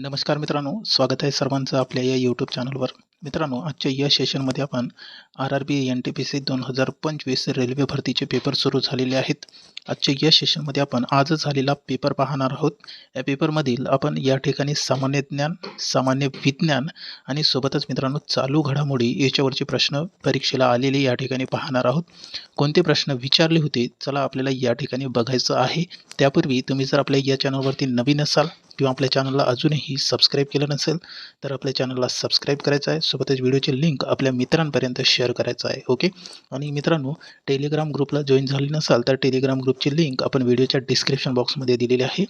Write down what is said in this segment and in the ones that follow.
नमस्कार मित्रांनो स्वागत आहे सर्वांचं आपल्या या यूट्यूब चॅनलवर मित्रांनो आजच्या या सेशनमध्ये आपण R R B N T P C दोन हजार पंचवीस रेल्वे भरतीचे पेपर सुरू झालेले आहेत. आजच्या या सेशनमध्ये आपण आज झालेला पेपर पाहणार आहोत. या पेपरमधील आपण या ठिकाणी सामान्य ज्ञान सामान्य विज्ञान आणि सोबतच मित्रांनो चालू घडामोडी याच्यावरचे प्रश्न परीक्षेला आलेले या ठिकाणी पाहणार आहोत. कोणते प्रश्न विचारले होते चला आपल्याला या ठिकाणी बघायचं आहे. त्यापूर्वी तुम्ही जर आपल्या या चॅनलवरती नवीन असाल किंवा आपल्या चॅनलला अजूनही सबस्क्राईब केलं नसेल तर आपल्या चॅनलला सबस्क्राईब करायचं आहे. सोबतच व्हिडिओची लिंक आपल्या मित्रांपर्यंत शेअर करायचं आहे ओके आणि मित्रांनो टेलिग्राम ग्रुपला जॉईन झाली नसाल तर टेलिग्राम ग्रुपची लिंक आपण व्हिडिओच्या डिस्क्रिप्शन बॉक्समध्ये दिलेली आहे.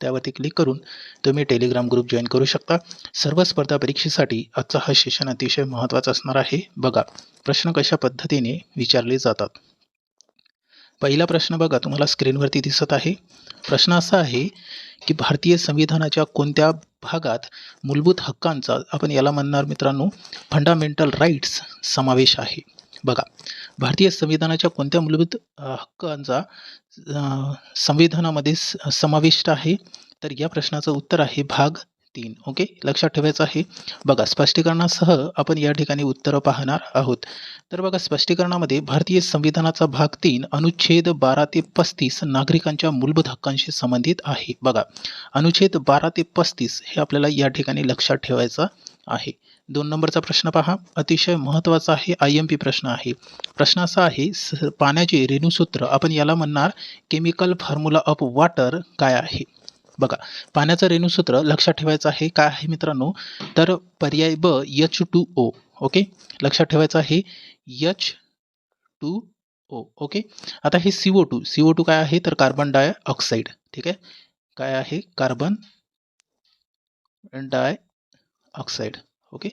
त्यावरती क्लिक करून तुम्ही टेलिग्राम ग्रुप जॉईन करू शकता. सर्व स्पर्धा परीक्षेसाठी आजचा हा सेशन अतिशय महत्त्वाचा असणार आहे. बघा प्रश्न कशा पद्धतीने विचारले जातात? पहिला प्रश्न बघा तुम्हाला स्क्रीनवरती दिसत आहे. प्रश्न असा आहे की भारतीय संविधानाच्या कोणत्या भागात मूलभूत हक्कांचा आपण याला म्हणणार मित्रांनो फंडामेंटल राईट्स समावेश आहे? बघा भारतीय संविधानाच्या कोणत्या मूलभूत हक्कांचा संविधानामध्ये स- समाविष्ट आहे? तर या प्रश्नाचं उत्तर आहे भाग तीन. ओके लक्षात ठेवायचं आहे. बघा स्पष्टीकरणासह आपण या ठिकाणी उत्तरं पाहणार आहोत. तर बघा स्पष्टीकरणामध्ये भारतीय संविधानाचा भाग तीन अनुच्छेद बारा ते पस्तीस नागरिकांच्या मूलभूत हक्कांशी संबंधित आहे. बघा अनुच्छेद बारा ते पस्तीस हे आपल्याला या ठिकाणी लक्षात ठेवायचं आहे. दोन नंबरचा प्रश्न पहा. अतिशय महत्त्वाचा आहे आय एम पी प्रश्न आहे. प्रश्न असा आहे स पाण्याचे रेणूसूत्र आपण याला म्हणणार केमिकल फॉर्म्युला ऑफ वॉटर काय आहे? बघा पाण्याचं रेणूसूत्र लक्षात ठेवायचं आहे काय आहे मित्रांनो? तर पर्याय ब एच टू ओ ओके लक्षात ठेवायचं आहे एच टू ओ ओके आता हे C O two C O two काय आहे? तर कार्बन डायऑक्साईड ठीक आहे? काय आहे? कार्बन डाय ऑक्साईड ओके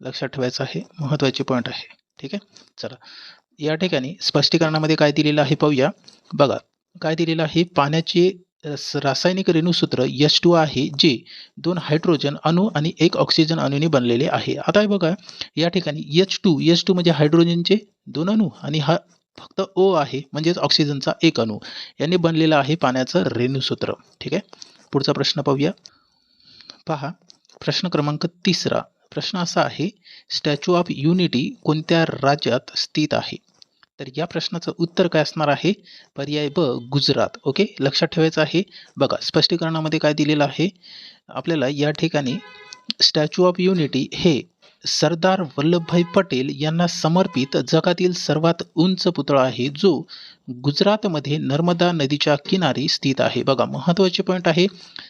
लक्षात ठेवायचं आहे महत्त्वाचे पॉईंट आहे ठीक आहे? चला या ठिकाणी स्पष्टीकरणामध्ये काय दिलेलं आहे पाहूया. बघा काय दिलेलं आहे? पाण्याचे रासायनिक रेणूसूत्र एच टू आहे जे दोन हायड्रोजन अणू आणि एक ऑक्सिजन अणूने बनलेले आहे. आता हे बघा या ठिकाणी एच टू एच टू म्हणजे हायड्रोजनचे दोन अणू आणि हा फक्त ओ आहे म्हणजेच ऑक्सिजनचा एक अणू. याने बनलेला आहे पाण्याचं रेणूसूत्र. ठीक आहे? पुढचा प्रश्न पाहूया. पहा प्रश्न क्रमांक तिसरा. प्रश्न असा आहे स्टॅच्यू ऑफ युनिटी कोणत्या राज्यात स्थित आहे? तर या प्रश्नाचं उत्तर काय असणार आहे? पर्याय ब गुजरात. ओके? लक्षात ठेवायचं आहे. बघा स्पष्टीकरणामध्ये काय दिलेलं आहे? आपल्याला या ठिकाणी स्टॅच्यू ऑफ युनिटी हे सरदार वल्लभभाई पटेल यांना समर्पित जगातील सर्वात उंच पुतळा आहे जो गुजरातमध्ये नर्मदा नदीच्या किनारी स्थित आहे. बघा महत्त्वाचे पॉईंट आहे.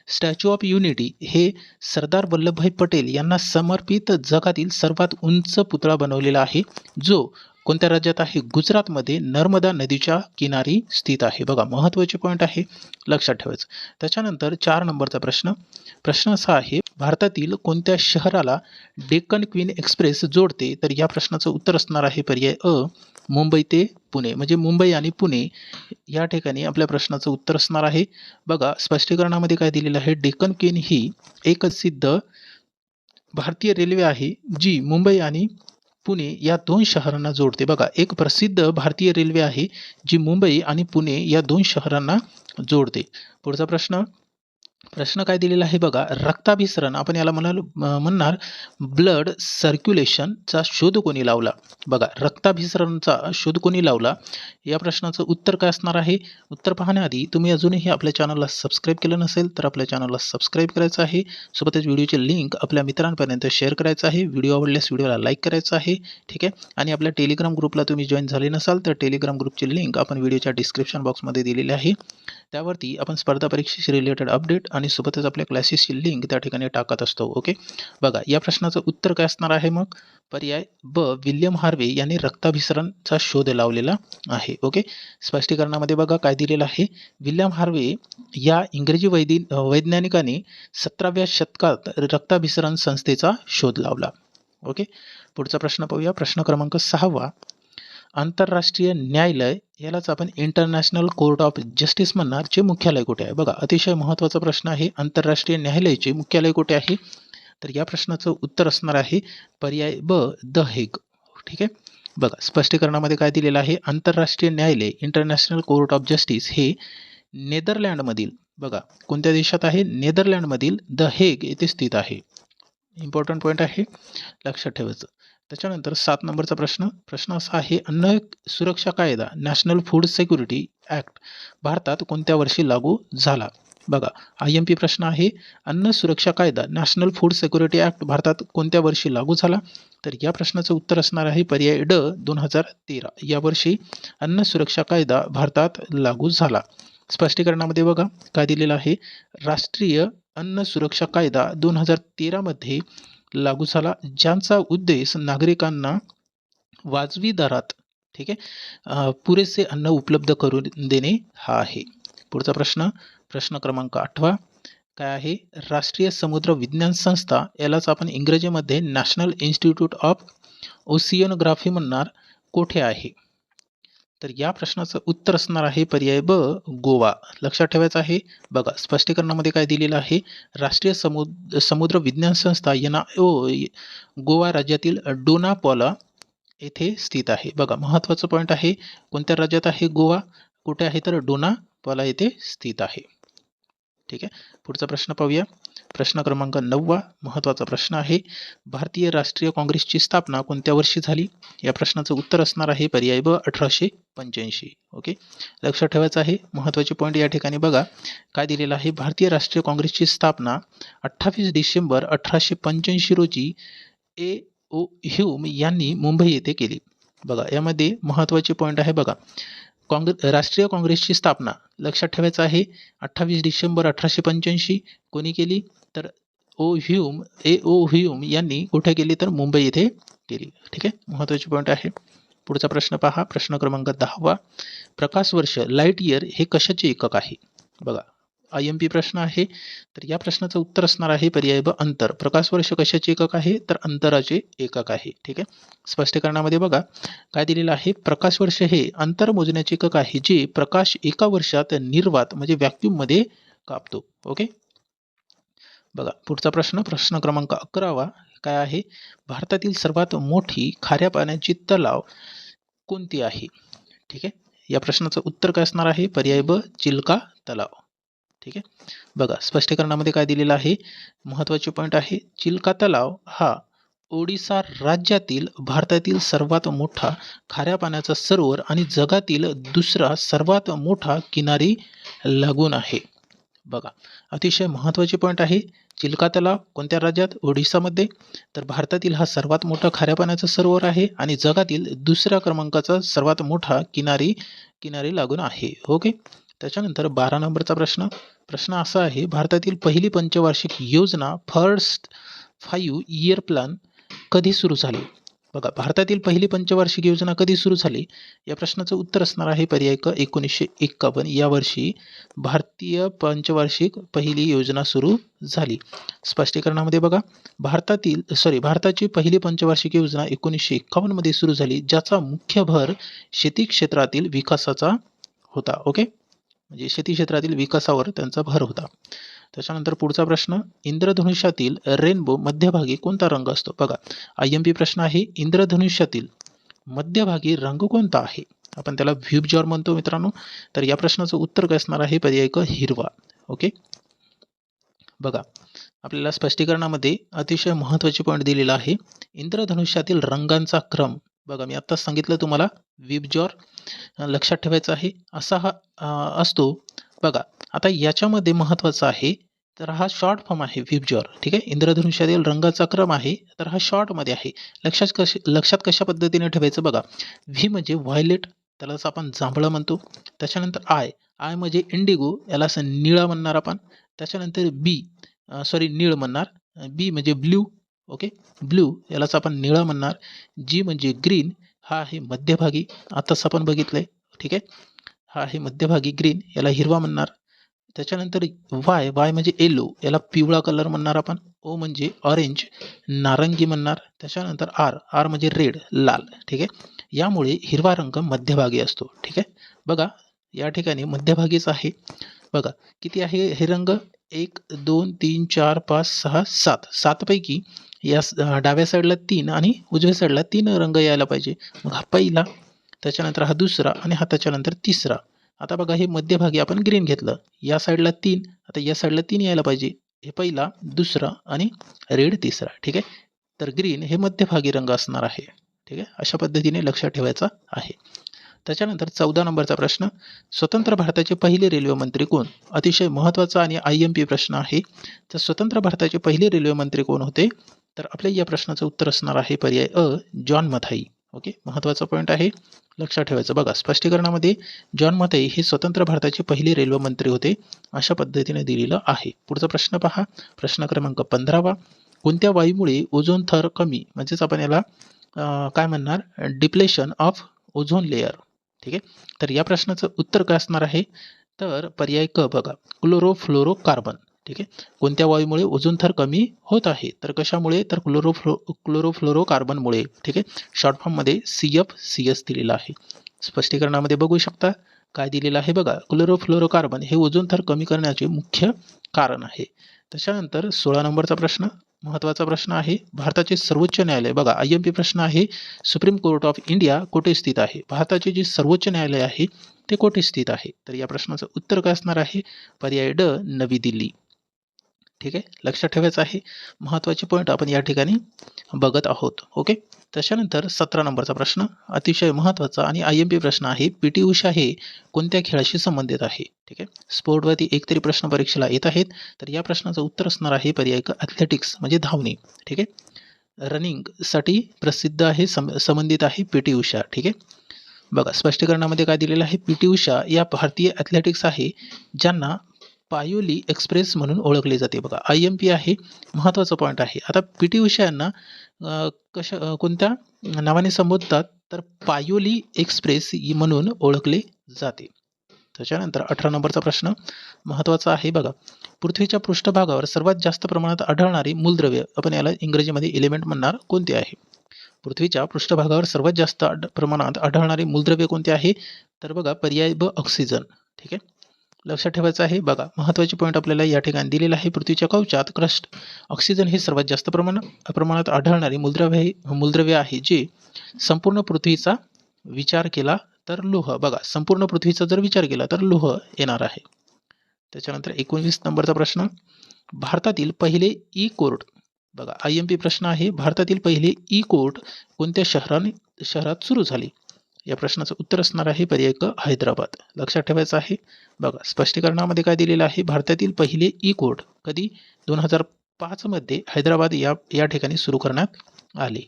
स्टॅच्यू ऑफ युनिटी हे सरदार वल्लभभाई पटेल यांना समर्पित जगातील सर्वात उंच पुतळा बनवलेला आहे जो कोणत्या राज्यात आहे? गुजरातमध्ये नर्मदा नदीच्या किनारी स्थित आहे. बघा महत्त्वाचे पॉईंट आहे. लक्षात ठेवायचं. त्याच्यानंतर चार नंबरचा प्रश्न. प्रश्न असा आहे भारतातील कोणत्या शहराला डेक्कन क्वीन एक्सप्रेस जोडते? तर या प्रश्नाचं उत्तर असणार आहे पर्याय अ मुंबई ते पुणे. म्हणजे मुंबई आणि पुणे या ठिकाणी आपल्या प्रश्नाचं उत्तर असणार आहे. बघा स्पष्टीकरणामध्ये काय दिलेलं आहे? डेक्कन क्वीन ही एक सिद्ध भारतीय रेल्वे आहे जी मुंबई आणि पुणे या दोन शहरांना जोडते. बघा एक प्रसिद्ध भारतीय रेल्वे आहे जी मुंबई आणि पुणे या दोन शहरांना जोडते. पुढचा प्रश्न प्रश्न काय दिलेला आहे बघा रक्ताभिसरण आपण याला म्हणाल म्हणणार ब्लड सर्क्युलेशनचा शोध कोणी लावला? बघा रक्ताभिसरणचा शोध कोणी लावला? या प्रश्नाचं उत्तर काय असणार आहे? उत्तर पाहण्याआधी तुम्ही अजूनही आपल्या चॅनलला सबस्क्राईब केलं नसेल तर आपल्या चॅनलला सबस्क्राईब करायचं आहे. सोबतच व्हिडिओची लिंक आपल्या मित्रांपर्यंत शेअर करायचं आहे. व्हिडिओ आवडल्यास व्हिडिओला लाईक करायचं आहे ठीक आहे? आणि आपल्या टेलिग्राम ग्रुपला तुम्ही जॉईन झाले नसाल तर टेलिग्राम ग्रुपची लिंक आपण व्हिडिओच्या डिस्क्रिप्शन बॉक्समध्ये दिलेली आहे. त्यावरती आपण स्पर्धा परीक्षेशी रिलेटेड अपडेट आणि सोबतच आपल्या क्लासेसची लिंक त्या ठिकाणी टाकत असतो ओके बघा या प्रश्नाचं उत्तर काय असणार आहे मग? पर्याय ब विल्यम हार्वे यांनी रक्ताभिसरणचा शोध लावलेला आहे ओके स्पष्टीकरणामध्ये बघा काय दिलेलं आहे. विल्यम हार्वे या इंग्रजी वैदि वैज्ञानिकाने सतराव्या शतकात रक्ताभिसरण संस्थेचा शोध लावला ओके पुढचा प्रश्न पाहूया. प्रश्न क्रमांक सहावा. आंतरराष्ट्रीय न्यायालय यालाच आपण इंटरनॅशनल कोर्ट ऑफ जस्टिस म्हणणार जे मुख्यालय कुठे आहे? बघा अतिशय महत्त्वाचा प्रश्न आहे आंतरराष्ट्रीय न्यायालयाचे मुख्यालय कुठे आहे? तर या प्रश्नाचं उत्तर असणार आहे पर्याय ब द हेग. ठीक आहे? बघा स्पष्टीकरणामध्ये काय दिलेलं आहे? आंतरराष्ट्रीय न्यायालय इंटरनॅशनल कोर्ट ऑफ जस्टिस हे नेदरलँडमधील बघा कोणत्या देशात आहे? नेदरलँडमधील द हेग येथे स्थित आहे. इम्पॉर्टंट पॉईंट आहे. लक्षात ठेवायचं. त्याच्यानंतर सात नंबरचा प्रश्न प्रश्न असा आहे अन्न सुरक्षा कायदा नॅशनल फूड सिक्युरिटी ॲक्ट भारतात कोणत्या वर्षी लागू झाला? बघा आय एम पी प्रश्न आहे अन्न सुरक्षा कायदा नॅशनल फूड सिक्युरिटी ॲक्ट भारतात कोणत्या वर्षी लागू झाला? तर या प्रश्नाचं उत्तर असणार आहे पर्याय ड दोन हजार तेरा. यावर्षी अन्न सुरक्षा कायदा भारतात लागू झाला. स्पष्टीकरणामध्ये बघा काय दिलेलं आहे? राष्ट्रीय अन्न सुरक्षा कायदा दोन हजार तेरामध्ये लागू झाला. ज्यांचा उद्देश नागरिकांना वाजवी दरात ठीक आहे पुरेसे अन्न उपलब्ध करून देणे हा आहे. पुढचा प्रश्न प्रश्न क्रमांक आठवा. काय आहे? राष्ट्रीय समुद्र विज्ञान संस्था यालाच आपण इंग्रजीमध्ये नॅशनल इन्स्टिट्यूट ऑफ ओसियनोग्राफी म्हणणार. कोठे आहे? तर या प्रश्नाचं उत्तर असणार आहे पर्याय ब गोवा. लक्षात ठेवायचं आहे. बघा स्पष्टीकरणामध्ये काय दिलेलं आहे? राष्ट्रीय समुद समुद्र विज्ञान संस्था एन ओ गोवा राज्यातील डोनापॉला येथे स्थित आहे. बघा महत्त्वाचं पॉईंट आहे. कोणत्या राज्यात आहे गोवा? कुठे आहे तर डोनापॉला येथे स्थित आहे. ठीक आहे? पुढचा प्रश्न पाहूया. प्रश्न क्रमांक नववा महत्त्वाचा प्रश्न आहे भारतीय राष्ट्रीय काँग्रेसची स्थापना कोणत्या वर्षी झाली? या प्रश्नाचं उत्तर असणार आहे पर्याय ब अठराशे पंच्याऐंशी. ओके? लक्षात ठेवायचं आहे महत्त्वाचे पॉईंट या ठिकाणी बघा. काय दिलेलं आहे? भारतीय राष्ट्रीय काँग्रेसची स्थापना अठ्ठावीस डिसेंबर अठराशे पंच्याऐंशी रोजी ए ओ ह्यूम यांनी मुंबई येथे केली. बघा यामध्ये महत्त्वाचे पॉईंट आहे बघा. काँग्रे राष्ट्रीय काँग्रेसची स्थापना. लक्षात ठेवायचं आहे अठ्ठावीस डिसेंबर अठराशे पंच्याऐंशी कोणी केली? तर ओ ह्यूम ए ओ ह्यूम यांनी कुठे केली? तर मुंबई येथे केली. ठीक आहे? महत्त्वाची पॉईंट आहे. पुढचा प्रश्न पहा. प्रश्न क्रमांक दहावा. प्रकाश वर्ष लाइट इयर हे कशाचे एकक आहे? बघा. आय एम पी प्रश्न आहे. तर या प्रश्नाचं उत्तर असणार आहे पर्याय ब अंतर. प्रकाश वर्ष कशाचे एकक आहे? तर अंतराचे एकक आहे. ठीक आहे? स्पष्टीकरणामध्ये बघा. काय दिलेलं आहे? प्रकाश वर्ष हे अंतर मोजण्याचे एकक आहे जे प्रकाश एका वर्षात निर्वात म्हणजे व्हॅक्यूममध्ये कापतो. ओके? बघा. पुढचा प्रश्न प्रश्न क्रमांक अकरावा. काय आहे? भारतातील सर्वात मोठी खाऱ्या पाण्याची तलाव कोणती आहे? ठीक आहे? या प्रश्नाचं उत्तर काय असणार आहे? पर्याय ब चिल्का तलाव. ठीक आहे? बघा स्पष्टीकरणामध्ये काय दिलेलं आहे? महत्त्वाचे पॉईंट आहे चिल्का तलाव हा ओडिसा राज्यातील भारतातील सर्वात मोठा खाऱ्या पाण्याचा सरोवर आणि जगातील दुसरा सर्वात मोठा किनारी लागून आहे. बघा अतिशय महत्त्वाचे पॉईंट आहे चिल्का तलाव कोणत्या राज्यात? ओडिसामध्ये. तर भारतातील हा सर्वात मोठा खाऱ्या पाण्याचा सरोवर आहे आणि जगातील दुसऱ्या क्रमांकाचा सर्वात मोठा किनारी किनारी लागून आहे ओके त्याच्यानंतर बारा नंबरचा प्रश्न. प्रश्न असा आहे भारतातील पहिली पंचवार्षिक योजना फर्स्ट फाईव्ह इयर प्लॅन कधी सुरू झाली? बघा भारतातील पहिली पंचवार्षिक योजना कधी सुरू झाली? या प्रश्नाचं उत्तर असणार आहे पर्याय क एकोणीसशे एक्कावन्न. या वर्षी भारतीय पंचवार्षिक पहिली योजना सुरू झाली. स्पष्टीकरणामध्ये बघा भारतातील सॉरी भारताची पहिली पंचवार्षिक योजना एकोणीसशे एक्कावन्नमध्ये सुरू झाली ज्याचा मुख्य भर शेती क्षेत्रातील विकासाचा होता ओके म्हणजे शेती क्षेत्रातील विकासावर त्यांचा भर होता. त्याच्यानंतर पुढचा प्रश्न इंद्रधनुष्यातील रेनबो मध्यभागी कोणता रंग असतो? बघा आय एम पी प्रश्न आहे इंद्रधनुष्यातील मध्यभागी रंग कोणता आहे? आपण त्याला व्ह्यूबजॉर म्हणतो मित्रांनो. तर या प्रश्नाचं उत्तर काय असणार आहे? पर्याय क हिरवा. ओके? बघा आपल्याला स्पष्टीकरणामध्ये अतिशय महत्त्वाचे पॉईंट दिलेला आहे. इंद्रधनुष्यातील रंगांचा क्रम बघा मी आत्ताच सांगितलं तुम्हाला विबजॉर लक्षात ठेवायचा आहे. असा हा असतो. बघा आता याच्यामध्ये महत्त्वाचं आहे तर हा शॉर्ट फॉर्म आहे विबजॉर ठीक आहे? इंद्रधनुष्यातील रंगाचा क्रम आहे तर हा शॉर्टमध्ये आहे. लक्षात कश लक्षात कशा पद्धतीने ठेवायचं बघा. व्ही म्हणजे व्हायलेट त्यालाच आपण जांभळं म्हणतो. त्याच्यानंतर आय आय म्हणजे इंडिगो याला असं निळा म्हणणार आपण. त्याच्यानंतर बी सॉरी निळ म्हणणार. बी म्हणजे ब्ल्यू ओके? ब्ल्यू यालाच आपण निळा म्हणणार. जी म्हणजे ग्रीन हा आहे मध्यभागी. आताच आपण बघितलंय ठीक आहे? हा आहे मध्यभागी ग्रीन याला हिरवा म्हणणार. त्याच्यानंतर वाय वाय म्हणजे येलो याला पिवळा कलर म्हणणार आपण. ओ म्हणजे ऑरेंज नारंगी म्हणणार. त्याच्यानंतर आर आर म्हणजे रेड लाल ठीक आहे? यामुळे हिरवा रंग मध्यभागी असतो ठीक आहे? बघा या ठिकाणी मध्यभागीच आहे. बघा किती आहे हे रंग? एक दोन तीन चार पाच सहा सात. सातपैकी या स- डाव्या साईडला तीन आणि उजव्या साईडला तीन रंग यायला पाहिजे. मग हा पहिला त्याच्यानंतर हा दुसरा आणि हा त्याच्यानंतर तिसरा. आता बघा हे मध्यभागी आपण ग्रीन घेतलं. या साईडला तीन आता या साईडला तीन यायला पाहिजे. हे पहिला दुसरा आणि रेड तिसरा. ठीक आहे? तर ग्रीन हे मध्यभागी रंग असणार आहे. ठीक आहे? अशा पद्धतीने लक्षात ठेवायचा आहे. त्याच्यानंतर चौदा नंबरचा प्रश्न स्वतंत्र भारताचे पहिले रेल्वे मंत्री कोण? अतिशय महत्त्वाचा आणि आय एम पी प्रश्न आहे. तर स्वतंत्र भारताचे पहिले रेल्वे मंत्री कोण होते? तर आपल्या या प्रश्नाचं उत्तर असणार आहे पर्याय अ जॉन मथाई. ओके? महत्त्वाचा पॉईंट आहे. लक्षात ठेवायचं. बघा स्पष्टीकरणामध्ये जॉन मथाई हे स्वतंत्र भारताचे पहिले रेल्वे मंत्री होते अशा पद्धतीने दिलेलं आहे. पुढचा प्रश्न पहा. प्रश्न क्रमांक पंधरावा. कोणत्या वायूमुळे ओझोन थर कमी? म्हणजेच आपण याला काय म्हणणार? Depletion of ozone layer. ठीक आहे? तर या प्रश्नाचं उत्तर काय असणार आहे? तर पर्याय क बघा. क्लोरोफ्लोरो कार्बन ठीक आहे? कोणत्या वायूमुळे ओझोन थर कमी होत आहे? तर कशामुळे? तर क्लोरोफ्लो क्लोरोफ्लोरो कार्बनमुळे ठीक आहे? शॉर्ट फॉर्ममध्ये सी एफ सी एस दिलेला आहे. स्पष्टीकरणामध्ये बघू शकता. काय दिलेलं आहे बघा? क्लोरोफ्लोरो कार्बन हे ओझोन थर कमी करण्याचे मुख्य कारण आहे. त्याच्यानंतर सोळा नंबरचा प्रश्न. महत्त्वाचा प्रश्न आहे. भारताचे सर्वोच्च न्यायालय बघा आय एम पी प्रश्न आहे. सुप्रीम कोर्ट ऑफ इंडिया कुठे स्थित आहे? भारताचे जे सर्वोच्च न्यायालय आहे ते कोठे स्थित आहे? तर या प्रश्नाचं उत्तर काय असणार आहे? पर्याय ड नवी दिल्ली. ठीक आहे? लक्षात ठेवायचं आहे. महत्त्वाचे पॉईंट आपण या ठिकाणी बघत आहोत. ओके त्याच्यानंतर सतरा नंबरचा प्रश्न अतिशय महत्त्वाचा आणि आय एम पी प्रश्न आहे पी टी उषा हे कोणत्या खेळाशी संबंधित आहे? ठीक आहे? स्पोर्टवरती एक तरी प्रश्न परीक्षेला येत आहेत. तर या प्रश्नाचं उत्तर असणार आहे पर्याय क ॲथलेटिक्स म्हणजे धावणे. ठीक आहे? रनिंगसाठी प्रसिद्ध आहे सम संबंधित आहे पी टी उषा. ठीक आहे? बघा स्पष्टीकरणामध्ये काय दिलेलं आहे? पी टी उषा या भारतीय ॲथलेटिक्स आहे ज्यांना पायोली एक्सप्रेस म्हणून ओळखली जाते. बघा आय एम पी आहे महत्त्वाचा पॉईंट आहे. आता पी टी उषा यांना कशा कोणत्या नावाने संबोधतात? तर पायोली एक्सप्रेस ही म्हणून ओळखले जाते. त्याच्यानंतर अठरा नंबरचा प्रश्न महत्त्वाचा आहे. बघा पृथ्वीच्या पृष्ठभागावर सर्वात जास्त प्रमाणात आढळणारी मूलद्रव्य आपण याला इंग्रजीमध्ये एलिमेंट म्हणणार कोणते आहे? पृथ्वीच्या पृष्ठभागावर सर्वात जास्त आढ- प्रमाणात आढळणारे मूलद्रव्य कोणते आहे? तर बघा पर्याय ब ऑक्सिजन ठीक आहे? लक्षात ठेवायचं आहे. बघा महत्त्वाचे पॉईंट आपल्याला या ठिकाणी दिलेला आहे. पृथ्वीच्या कवचात क्रस्ट ऑक्सिजन हे सर्वात जास्त प्रमाणात प्रमाणात आढळणारे मूलद्रव्य मूलद्रव्य आहे जे संपूर्ण पृथ्वीचा विचार केला तर लोह. बघा संपूर्ण पृथ्वीचा जर विचार केला तर लोह येणार आहे. त्याच्यानंतर एकोणवीस नंबरचा प्रश्न भारतातील पहिले ई कोर्ट बघा आय एम पी प्रश्न आहे. भारतातील पहिले ई कोर्ट कोणत्या शहराने शहरात सुरू झाली? या प्रश्नाचं उत्तर असणार आहे पर्याय क हैदराबाद. लक्षात ठेवायचं आहे. बघा स्पष्टीकरणामध्ये काय दिलेलं आहे? भारतातील पहिले ई कोर्ट कधी दोन हजार पाचमध्ये हैदराबाद या या ठिकाणी सुरू करण्यात आले.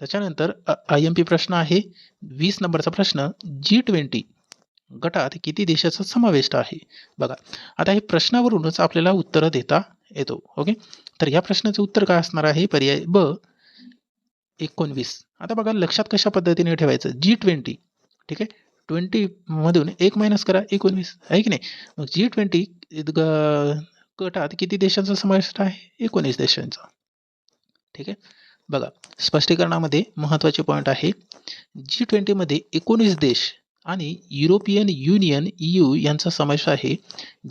त्याच्यानंतर आय एम पी प्रश्न आहे. वीस नंबरचा प्रश्न जी ट्वेंटी गटात किती देशाचा समाविष्ट आहे? बघा आता हे प्रश्नावरूनच आपल्याला उत्तरं देता येतो ओके? तर या प्रश्नाचं उत्तर काय असणार आहे? पर्याय ब एकोणवीस. आता बघा लक्षात कशा पद्धतीने ठेवायचं? जी ट्वेंटी ठीक आहे? ट्वेंटी मधून एक मायनस करा एकोणवीस. आहे की नाही? मग जी ट्वेंटी गटात किती देशांचा समावेश आहे? एकोणीस देशांचा. ठीक आहे? बघा स्पष्टीकरणामध्ये महत्त्वाचे पॉईंट आहे. जी ट्वेंटीमध्ये एकोणीस देश आणि युरोपियन युनियन यू यांचा समावेश आहे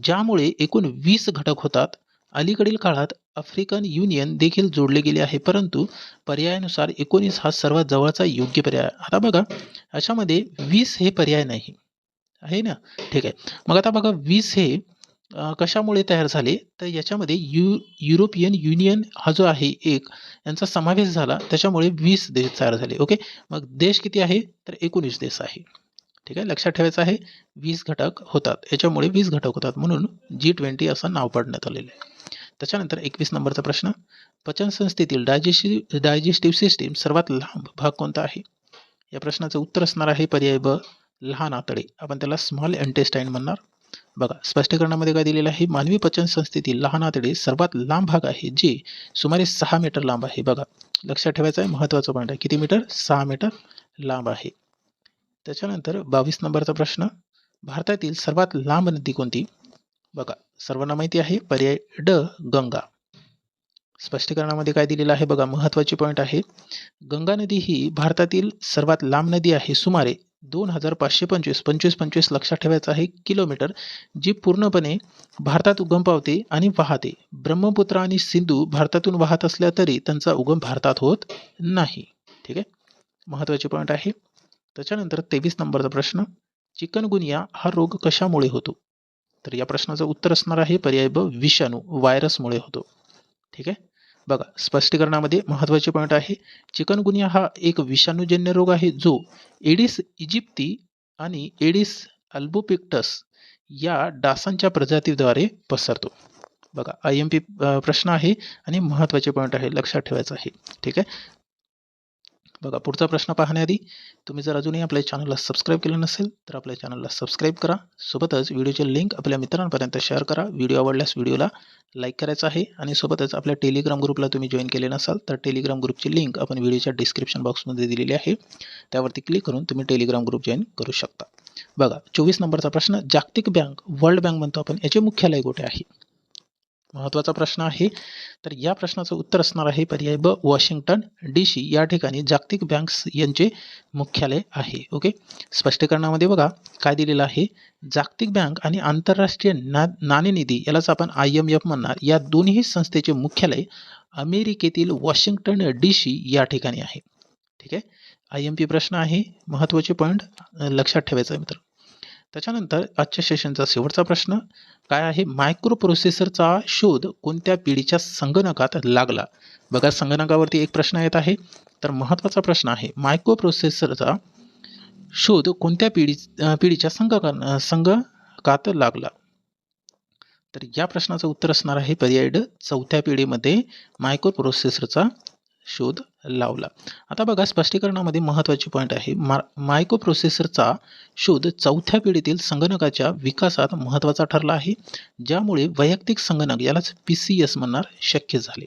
ज्यामुळे एकूण वीस घटक होतात. अलीकडील काळात आफ्रिकन युनियन देखील जोडले गेले आहे परंतु पर्यायानुसार एकोणीस हा सर्वात जवळचा योग्य पर्याय. आता बघा अशामध्ये वीस हे पर्याय नाही. आहे ना? ठीक आहे. मग आता बघा वीस हे कशामुळे तयार झाले? तर याच्यामध्ये यु युरोपियन युनियन हा जो आहे एक यांचा समावेश झाला. त्याच्यामुळे वीस देश तयार झाले. ओके? मग देश किती आहे? तर एकोणीस देश आहे. ठीक आहे? लक्षात ठेवायचं आहे वीस घटक होतात. याच्यामुळे वीस घटक होतात. म्हणून जी ट्वेंटी असं नाव पाडण्यात आलेलं आहे. त्याच्यानंतर एकवीस नंबरचा प्रश्न पचन संस्थेतील डायजेस्टिव्ह डायजेस्टिव्ह सिस्टीम सर्वात लांब भाग कोणता आहे? या प्रश्नाचं उत्तर असणार आहे पर्याय ब लहान आतडे. आपण त्याला स्मॉल एंटेस्टाईन म्हणणार. बघा स्पष्टीकरणामध्ये काय दिलेलं आहे? मानवी पचन संस्थेतील लहान आतडे सर्वात लांब भाग आहे जे सुमारे सहा मीटर लांब आहे. बघा लक्षात ठेवायचं आहे महत्त्वाचं पॉईंट आहे. किती मीटर? सहा मीटर लांब आहे. त्याच्यानंतर बावीस नंबरचा प्रश्न भारतातील सर्वात लांब नदी कोणती? बघा सर्वांना माहिती आहे पर्याय ड गंगा. स्पष्टीकरणामध्ये काय दिलेलं आहे बघा महत्वाची पॉईंट आहे. गंगा नदी ही भारतातील सर्वात लांब नदी आहे सुमारे दोन हजार पाचशे पंचवीस पंचवीस पंचवीस लक्षात ठेवायचं आहे किलोमीटर जी पूर्णपणे भारतात उगम पावते आणि वाहते. ब्रह्मपुत्र आणि सिंधू भारतातून वाहत असल्या तरी त्यांचा उगम भारतात होत नाही. ठीक आहे? महत्त्वाची पॉईंट आहे. त्याच्यानंतर तेवीस नंबरचा प्रश्न चिकनगुनिया हा रोग कशामुळे होतो? तर या प्रश्नाचं उत्तर असणार आहे पर्याय ब विषाणू व्हायरसमुळे होतो. ठीक आहे? बघा स्पष्टीकरणामध्ये महत्त्वाचे पॉईंट आहे चिकनगुनिया हा एक विषाणूजन्य रोग आहे जो एडिस इजिप्ती आणि एडिस अल्बोपिक्टस या डासांच्या प्रजातीद्वारे पसरतो. बघा आय एम पी प्रश्न आहे आणि महत्त्वाचे पॉईंट आहे लक्षात ठेवायचं आहे. ठीक आहे? बघा पुढचा प्रश्न पाहण्याआधी तुम्ही जर अजूनही आपल्या चॅनलला सबस्क्राईब केलं नसेल तर आपल्या चॅनलला सबस्क्राईब करा. सोबतच व्हिडिओचे लिंक आपल्या मित्रांपर्यंत शेअर करा. व्हिडिओ आवडल्यास व्हिडिओला लाईक करायचा आहे आणि सोबतच आपल्या टेलिग्राम ग्रुपला तुम्ही जॉईन केले नसाल तर टेलिग्राम ग्रुपची लिंक आपण व्हिडिओच्या डिस्क्रिप्शन बॉक्समध्ये दिलेली आहे. त्यावरती क्लिक करून तुम्ही टेलिग्राम ग्रुप जॉईन करू शकता. बघा चोवीस नंबरचा प्रश्न जागतिक बँक वर्ल्ड बँक म्हणतो आपण याचे मुख्यालय कुठे आहे? महत्त्वाचा प्रश्न आहे. तर या प्रश्नाचं उत्तर असणार आहे पर्याय ब वॉशिंग्टन डी सी. या ठिकाणी जागतिक बँक्स यांचे मुख्यालय आहे. ओके? स्पष्टीकरणामध्ये बघा काय दिलेलं आहे? जागतिक बँक आणि आंतरराष्ट्रीय ना नाणेनिधी यालाच आपण आय एम एफ म्हणणार. या दोन्ही संस्थेचे मुख्यालय अमेरिकेतील वॉशिंग्टन डी सी या ठिकाणी आहे. ठीक आहे? आय एम पी प्रश्न आहे. महत्त्वाचे पॉईंट लक्षात ठेवायचं आहे मित्र. त्याच्यानंतर आजच्या सेशनचा शेवटचा प्रश्न काय आहे? मायक्रो प्रोसेसरचा शोध कोणत्या पिढीच्या संगणकात लागला? बघा संगणकावरती एक प्रश्न येत आहे. तर महत्त्वाचा प्रश्न आहे मायक्रो प्रोसेसरचा शोध कोणत्या पिढी पिढीच्या संघ संगणकात लागला? तर या प्रश्नाचं उत्तर असणार आहे पर्याय चौथ्या पिढीमध्ये मायक्रो प्रोसेसरचा शोध लावला. आता बघा स्पष्टीकरणामध्ये महत्त्वाचे पॉईंट आहे. मा मायको प्रोसेसरचा शोध चौथ्या पिढीतील संगणकाच्या विकासात महत्त्वाचा ठरला आहे ज्यामुळे वैयक्तिक संगणक यालाच पी सी एस म्हणणार शक्य झाले.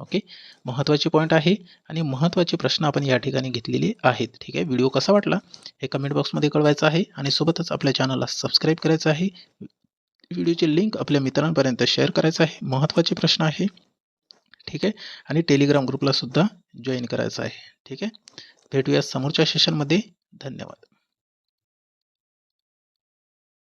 ओके महत्त्वाचे पॉईंट आहे आणि महत्त्वाचे प्रश्न आपण या ठिकाणी घेतलेले आहेत. ठीक आहे? व्हिडिओ कसा वाटला? हे कमेंट बॉक्समध्ये कळवायचं आहे आणि सोबतच आपल्या चॅनलला सबस्क्राईब करायचं आहे. व्हिडिओची लिंक आपल्या मित्रांपर्यंत शेअर करायचं आहे. महत्त्वाचे प्रश्न आहे. ठीक आहे? आणि टेलिग्राम ग्रुपला सुद्धा जॉईन करायचं आहे. ठीक आहे? भेटूया समोरच्या सेशनमध्ये धन्यवाद.